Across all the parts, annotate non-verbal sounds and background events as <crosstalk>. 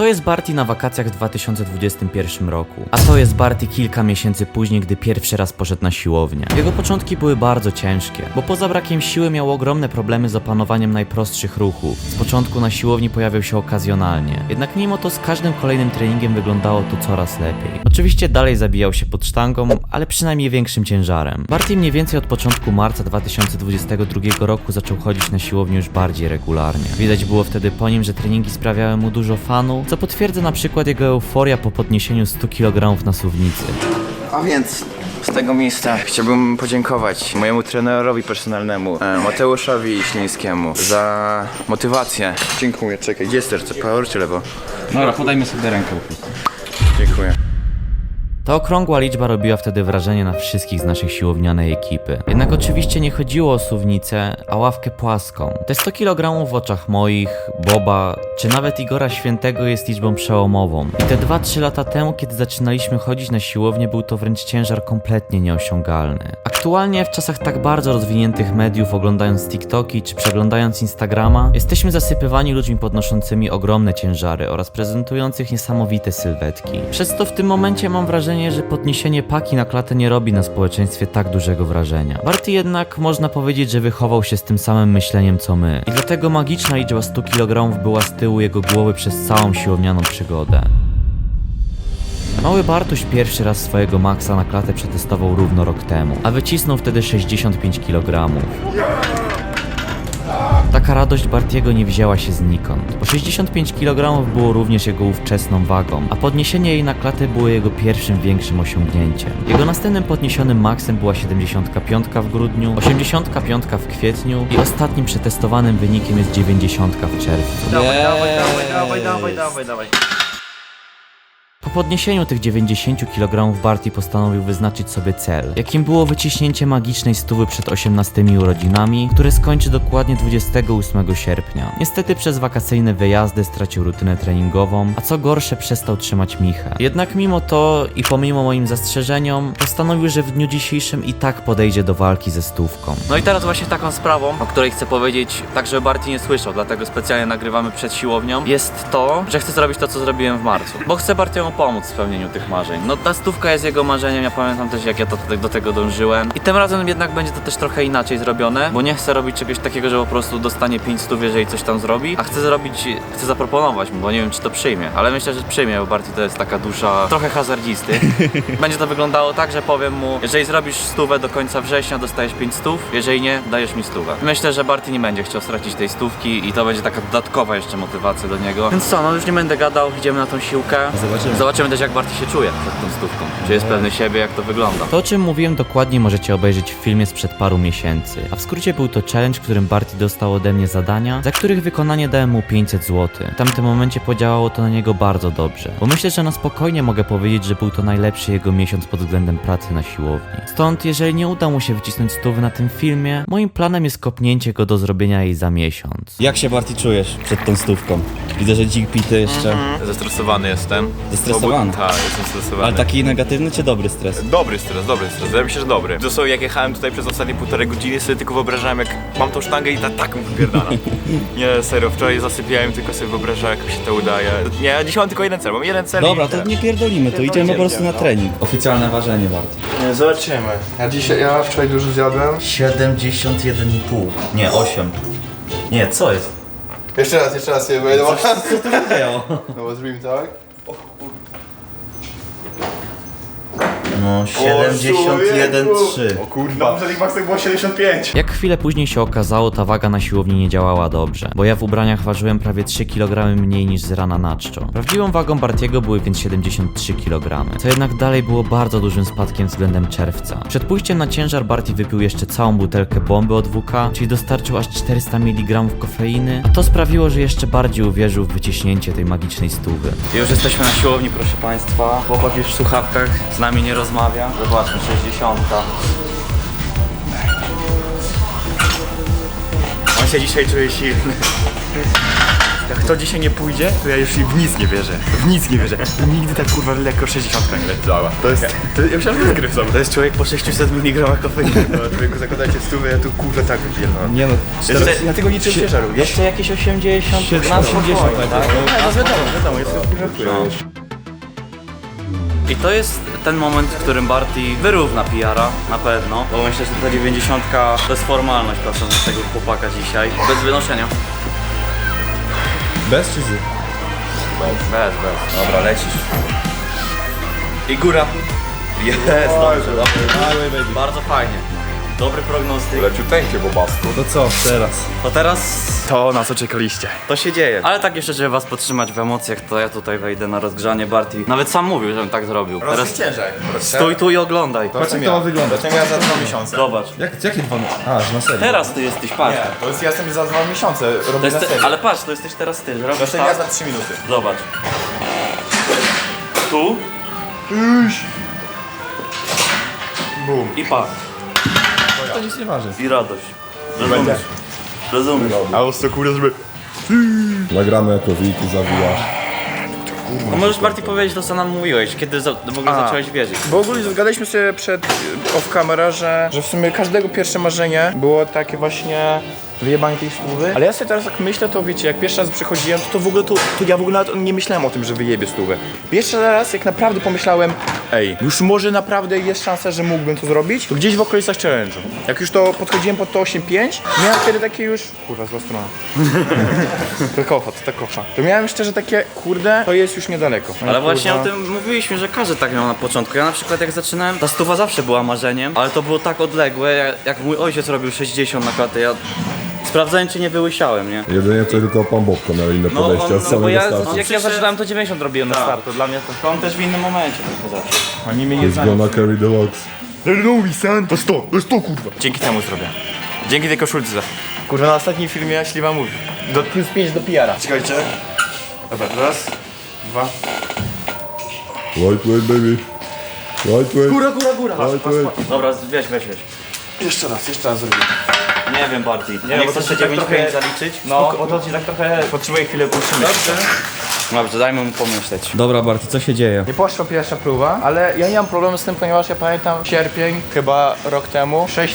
To jest Barty na wakacjach w 2021 roku, a to jest Barty kilka miesięcy później, gdy pierwszy raz poszedł na siłownię. Jego początki były bardzo ciężkie, bo poza brakiem siły miał ogromne problemy z opanowaniem najprostszych ruchów. Z początku na siłowni pojawiał się okazjonalnie, jednak mimo to z każdym kolejnym treningiem wyglądało to coraz lepiej. Oczywiście dalej zabijał się pod sztangą, ale przynajmniej większym ciężarem. Barty mniej więcej od początku marca 2022 roku zaczął chodzić na siłownię już bardziej regularnie. Widać było wtedy po nim, że treningi sprawiały mu dużo fanu, co potwierdza na przykład jego euforia po podniesieniu 100 kg na suwnicy. A więc z tego miejsca chciałbym podziękować mojemu trenerowi personalnemu, e, Mateuszowi Ślińskiemu za motywację. Dziękuję, czekaj, gdzie jest serce, prawo czy lewo? Dobra, podajmy sobie rękę po prostu. Dziękuję. Ta okrągła liczba robiła wtedy wrażenie na wszystkich z naszej siłownianej ekipy. Jednak oczywiście nie chodziło o suwnicę, a ławkę płaską. Te 100 kg w oczach moich, Boba, czy nawet Igora Świętego jest liczbą przełomową. I te 2-3 lata temu, kiedy zaczynaliśmy chodzić na siłownię, był to wręcz ciężar kompletnie nieosiągalny. Aktualnie w czasach tak bardzo rozwiniętych mediów, oglądając TikToki czy przeglądając Instagrama, jesteśmy zasypywani ludźmi podnoszącymi ogromne ciężary oraz prezentujących niesamowite sylwetki. Przez to w tym momencie mam wrażenie, że podniesienie paki na klatę nie robi na społeczeństwie tak dużego wrażenia. Barty jednak można powiedzieć, że wychował się z tym samym myśleniem co my. I dlatego magiczna liczba 100 kg była z tyłu jego głowy przez całą siłownianą przygodę. Mały Bartuś pierwszy raz swojego maksa na klatę przetestował równo rok temu, a wycisnął wtedy 65 kg. Taka radość Bartiego nie wzięła się znikąd, bo 65 kg było również jego ówczesną wagą, a podniesienie jej na klatę było jego pierwszym większym osiągnięciem. Jego następnym podniesionym maksem była 75 w grudniu, 85 w kwietniu i ostatnim przetestowanym wynikiem jest 90 w czerwcu. Dawaj, dawaj, dawaj, dawaj, dawaj, dawaj. Po podniesieniu tych 90 kg Barty postanowił wyznaczyć sobie cel, jakim było wyciśnięcie magicznej stówy przed 18 urodzinami, które skończy dokładnie 28 sierpnia. Niestety przez wakacyjne wyjazdy stracił rutynę treningową, a co gorsze przestał trzymać michę. Jednak mimo to i pomimo moim zastrzeżeniom, postanowił, że w dniu dzisiejszym i tak podejdzie do walki ze stówką. No i teraz właśnie taką sprawą, o której chcę powiedzieć, tak żeby Barty nie słyszał, dlatego specjalnie nagrywamy przed siłownią, jest to, że chcę zrobić to, co zrobiłem w marcu. Bo chcę Bartiemu pomóc w spełnieniu tych marzeń. No ta stówka jest jego marzeniem, ja pamiętam też jak ja to, do tego dążyłem. I tym razem jednak będzie to też trochę inaczej zrobione, bo nie chcę robić czegoś takiego, że po prostu dostanie 5 stów, jeżeli coś tam zrobi, a chcę zrobić, chcę zaproponować mu, bo nie wiem czy to przyjmie, ale myślę, że przyjmie, bo Barty to jest taka dusza trochę hazardzisty. <laughs> będzie to wyglądało tak, że powiem mu, jeżeli zrobisz stówę do końca września, dostajesz 5 stów, jeżeli nie, dajesz mi stówę. Myślę, że Barty nie będzie chciał stracić tej stówki i to będzie taka dodatkowa jeszcze motywacja do niego. Więc co, no już nie będę gadał, idziemy na tą siłkę. Zobaczymy. Zobaczymy też jak Barty się czuje przed tą stówką. Czy jest pewny siebie, jak to wygląda. To, o czym mówiłem dokładnie, możecie obejrzeć w filmie sprzed paru miesięcy. A w skrócie był to challenge, w którym Barty dostał ode mnie zadania, za których wykonanie dałem mu 500 zł. W tamtym momencie podziałało to na niego bardzo dobrze, bo myślę, że na spokojnie mogę powiedzieć, że był to najlepszy jego miesiąc pod względem pracy na siłowni. Stąd, jeżeli nie uda mu się wycisnąć stówy na tym filmie, moim planem jest kopnięcie go do zrobienia jej za miesiąc. Jak się Barty czujesz przed tą stówką? Widzę, że dzik pity jeszcze. Zestresowany jestem. Zestresowany? Bo- Tak, jestem stresowany. Ale taki negatywny czy dobry stres? Dobry stres, dobry stres. Ja myślę, że dobry. Dosłownie jak jechałem tutaj przez ostatnie półtorej godziny, sobie tylko wyobrażałem, jak mam tą sztangę i ta, tak mi wypierdala. <laughs> Nie, serio, wczoraj zasypiałem, tylko sobie wyobrażałem, jak mi się to udaje. Nie, ja dzisiaj mam tylko jeden cel, mam jeden cel Dobra, i to nie pierdolimy, to idziemy po prostu na trening. Oficjalne ważenie Barty. Nie, zobaczymy. Ja dzisiaj, ja wczoraj dużo zjadłem. 71,5. Nie, 8. Nie, co jest? Jeszcze raz, jeszcze raz sobie wejdę. Co to wydało? No bo zrobimy tak. No, 71,3. O kurwa. Dobrze, Maxek było 75. Jak chwilę później się okazało, ta waga na siłowni nie działała dobrze, bo ja w ubraniach ważyłem prawie 3 kg mniej niż z rana na czczo. Prawdziwą wagą Bartiego były więc 73 kg, co jednak dalej było bardzo dużym spadkiem względem czerwca. Przed pójściem na ciężar Barty wypił jeszcze całą butelkę bomby od WK, czyli dostarczył aż 400 mg kofeiny, a to sprawiło, że jeszcze bardziej uwierzył w wyciśnięcie tej magicznej stówy. Już jesteśmy na siłowni, proszę Państwa. Chłopak już w słuchawkach z nami nie rozmawia. Zobaczmy, 60. On się dzisiaj czuje silny. Jak to dzisiaj nie pójdzie, to ja już w nic nie wierzę. W nic nie wierzę. Nigdy tak kurwa lekko 60 nie leciała. To jest... To, ja myślałem, że to jest. To jest człowiek po 600 mg kofeiny. No, człowieku, zakładajcie stówę, ja tu kurwa tak wypierdolę. Nie no, Jeszcze, ja tego niczym nie żaruję. Jeszcze jakieś 80, na 80 tak? No wiadomo, wiadomo, jest to kurwa I to jest ten moment, w którym Barty wyrówna PR-a, na pewno. Bo myślę, że ta 90 to jest formalność patrząc na tego chłopaka dzisiaj. Bez wynoszenia. bez czy z? Bez, bez. Dobra, lecisz. I góra. Jest, dobrze, dobrze. Bardzo fajnie. Dobry prognostyk. Leciuteńkie, bobastu. To co teraz? To teraz To, na co czekaliście. To się dzieje. Ale tak jeszcze, żeby was podtrzymać w emocjach, to ja tutaj wejdę na rozgrzanie Barty. Nawet sam mówił, żebym tak zrobił. Teraz ciężej. stój tu i oglądaj. Patrz jak to ma wyglądać. To ja za dwa miesiące. Zobacz. Jak, jakie dwa... A, że na serio. Teraz ty jesteś, patrz. Nie, to jest ja jestem za dwa miesiące. To Robię jest na ty, serio. ale patrz, to jesteś teraz ty. To Robisz jestem ja tak. za trzy minuty. Zobacz. Tu. Bum. I pak. To nic nie waży. I radość. Rozumiesz? Rozumiesz. A os to kurde, żeby... Nagramy jako wilki zawijasz. No możesz Barty powiedzieć to, co nam mówiłeś, kiedy za, w ogóle A. zacząłeś wierzyć. Bo ogólnie zgadaliśmy sobie przed y, off camera, że, że w sumie każdego pierwsze marzenie było takie właśnie wyjebanie tej stówy. Ale ja sobie teraz tak myślę, to wiecie, jak pierwszy raz przychodziłem, to, to w ogóle to, to ja w ogóle nawet nie myślałem o tym, że wyjebię stówę. Pierwszy raz, jak naprawdę pomyślałem, ej, już może naprawdę jest szansa, że mógłbym to zrobić, to gdzieś w okolicach challenge'u. Jak już to podchodziłem pod to 8.5, miałem wtedy takie już... Kurwa, zła strona. <laughs> to kocha, to kocha. To miałem szczerze takie, kurde, to jest już niedaleko. Ale właśnie o tym mówiliśmy, że każdy tak miał na początku. Ja na przykład jak zaczynałem, ta stuwa zawsze była marzeniem, ale to było tak odległe, jak, jak mój ojciec robił 60 na klatę, ja sprawdzałem czy nie wyłysiałem, nie? Jedynie to tylko pan Bobko miał inne No, podejście on- od no bo samego ja- startu. jak ja zaczynałem to 90 robiłem na start, to dla mnie to on też w innym momencie trochę zawsze. Oni mnie nie Jest znają. gonna carry the logs. Louis San, to 100, to 100 kurwa. Dzięki temu zrobię. Dzięki tej koszulce. Kurwa, na ostatnim filmie Śliwa mówi. Do, plus 5 do PR-a. Czekajcie. Dobra, raz, dwa. Way, baby. Way. Góra, góra, góra. Way. Dobra, weź, weź, weź. Jeszcze raz, jeszcze raz zrobię. Nie wiem Barty, nie, bo nie to chcesz się te tak 9 trochę- zaliczyć? No, bo to ci tak trochę potrzebuję chwilę utrzymać. Dobrze. Dobrze, dajmy mu pomyśleć. Dobra Barty, co się dzieje? Nie poszła pierwsza próba, ale ja nie mam problemu z tym, ponieważ ja pamiętam sierpień, chyba rok temu, 6-5,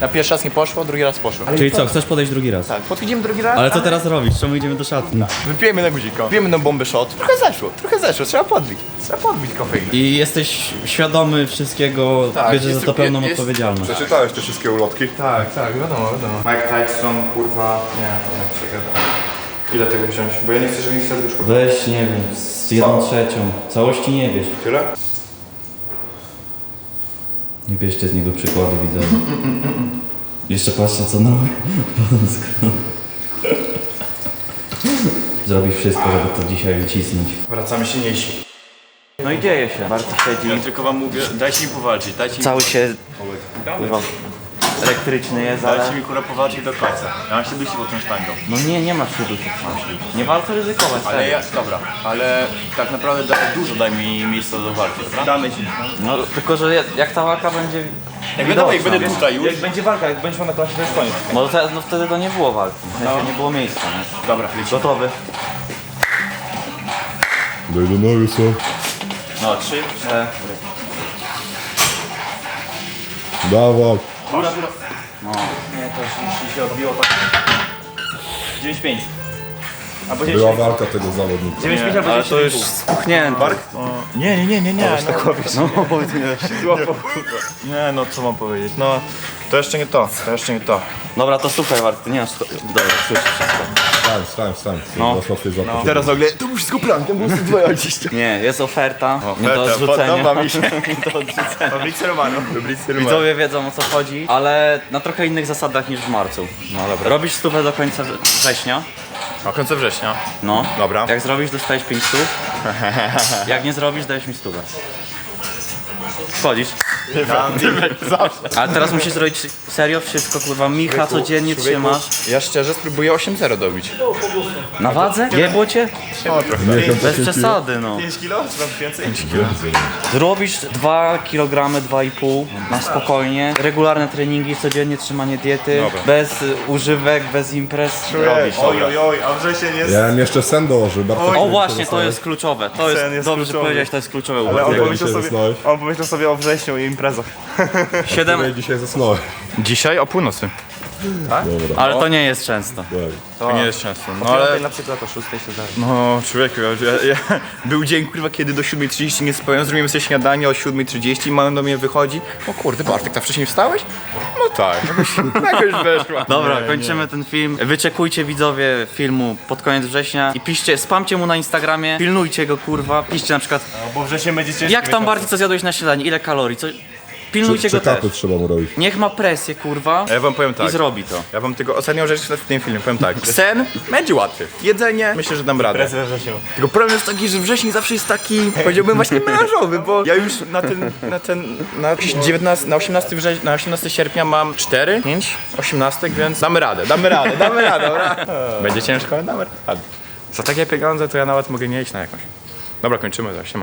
na pierwszy raz nie poszło, drugi raz poszło. Czyli co, chcesz podejść drugi raz? Tak, podchodzimy drugi raz, Ale co teraz robisz? Czemu idziemy do szatni? wypijemy na guzika, wypijemy na bombę shot. Trochę zeszło, trochę zeszło, trzeba podbić. Trzeba podbić kofeinę. I jesteś świadomy wszystkiego, Tak, bierzesz jest- za to pełną jest- odpowiedzialność. Przeczytałeś te wszystkie ulotki? Tak, tak, wiadomo, wiadomo. Mike Tyson, kurwa, nie, nie, przegadam. Ile tego wziąć? Bo ja nie chcę, żeby mi serduszko Weź, nie wiem, z jedną trzecią. Całości nie bierz. Tyle? Nie bierzcie z niego przykładu, widzę. Jeszcze patrzcie co nowe. Potem skoro. Zrobisz wszystko, żeby to dzisiaj wycisnąć. Wracamy się nieść. No i dzieje się. Barty siedzi, Ja tylko wam mówię, dajcie mi powalczyć, dajcie mi, cały się kurwa, elektryczny jest, ale... dajcie mi kurwa powalczyć do końca. Ja mam się dusić pod tą sztangą. No nie, nie masz się Nie warto ryzykować, Ale serio. ja, dobra, ale tak naprawdę da, dużo daj mi miejsca do walki, dobra? Damy ci. No tylko, że jak- jak ta walka będzie... Jak wiadomo, jak widoczna, będę wiesz, tutaj już. Jak będzie walka, jak będziesz na klasie, to jest koniec. No, to, no wtedy to nie było walki, w sensie nie było miejsca, nie? Dobra, lecimy. Gotowy? Don't know you, so. No, trzy, cztery. Dawaj. Nie, to już się odbiło tak... 9-5. Albo Była walka tego zawodnika. 9-5 albo Ale to już spuchnięte. Bark? Nie, nie, nie, nie, nie. No, tak No, <laughs> Nie, no co mam powiedzieć? No, to jeszcze nie to, to jeszcze nie to. Dobra, to słuchaj Bark, ty nie masz... Dobra, słyszę wszystko. Wstań, wstań, wstań. No. W tej zapytanie. Teraz nagle, to był wszystko plan, to był 120. Nie, jest oferta, nie do Oferta, odrzucenia. podoba mi się. <laughs> do odrzucenia. Fabricy Romano. Fabricy Romano. Widzowie wiedzą o co chodzi, ale na trochę innych zasadach niż w marcu. No dobra. Robisz stówę do końca września. Na końcu września. No. Dobra. Jak zrobisz, dostajesz 5 stów. <laughs> Jak nie zrobisz, dajesz mi stówę. Wchodzisz. Ale teraz musisz zrobić serio wszystko, kurwa. Micha codziennie trzymasz. Ja szczerze spróbuję 8-0 dobić. Na wadze? Jebło cię? O, trochę. Bez przesady, no. 5 kilo? Czy tam więcej? Zrobisz 2 kg, 2,5 na spokojnie. Regularne treningi, codziennie trzymanie diety. Dobra. Bez y, używek, bez imprez. Robisz. Oj, oj, oj, a wrzesień jest... Ja bym jeszcze sen dołożył, Bartek. O nie właśnie, to jest kluczowe. To jest, Sen jest dobrze, że kluczowy. powiedziałeś, to jest kluczowe. Ale on Jak pomyślał, dzisiaj sobie, on pomyślał sobie o wrześniu i imprezach. 7, Ja dzisiaj zasnąłem. Dzisiaj o północy. Dobra. ale to nie jest często. Tak. To nie jest często. No Ale na przykład o 6 się zdarzy. No człowieku, ja, ja, był dzień kurwa kiedy do 7.30 nie spałem, zrobimy sobie śniadanie o 7.30 i mamy do mnie wychodzi. O kurde Bartek, tak wcześniej wstałeś? No tak, jakoś, <laughs> jakoś weszła. Dobra, kończymy ten film. Wyczekujcie widzowie filmu pod koniec września i piszcie, spamcie mu na Instagramie, pilnujcie go kurwa, piszcie na przykład Bo wrzesień będzie jak tam bardziej co zjadłeś na śniadanie, ile kalorii, co... Pilnujcie go też. trzeba mu robić. Niech ma presję kurwa Ja wam powiem tak. i zrobi to. Ja wam tylko ostatnią rzecz w tym filmie powiem tak. Sen będzie łatwy. Jedzenie myślę, że dam radę. Imprezy we wrześniu. Tylko problem jest taki, że wrzesień zawsze jest taki, powiedziałbym właśnie melanżowy, bo ja już na ten, na ten, na 19, na 18 września, na 18 sierpnia mam 4, 5, 18, więc damy radę, damy radę, damy radę, dobra. Będzie ciężko, ale damy radę. Za takie pieniądze to ja nawet mogę nie iść na jakąś. Dobra, kończymy to, siema.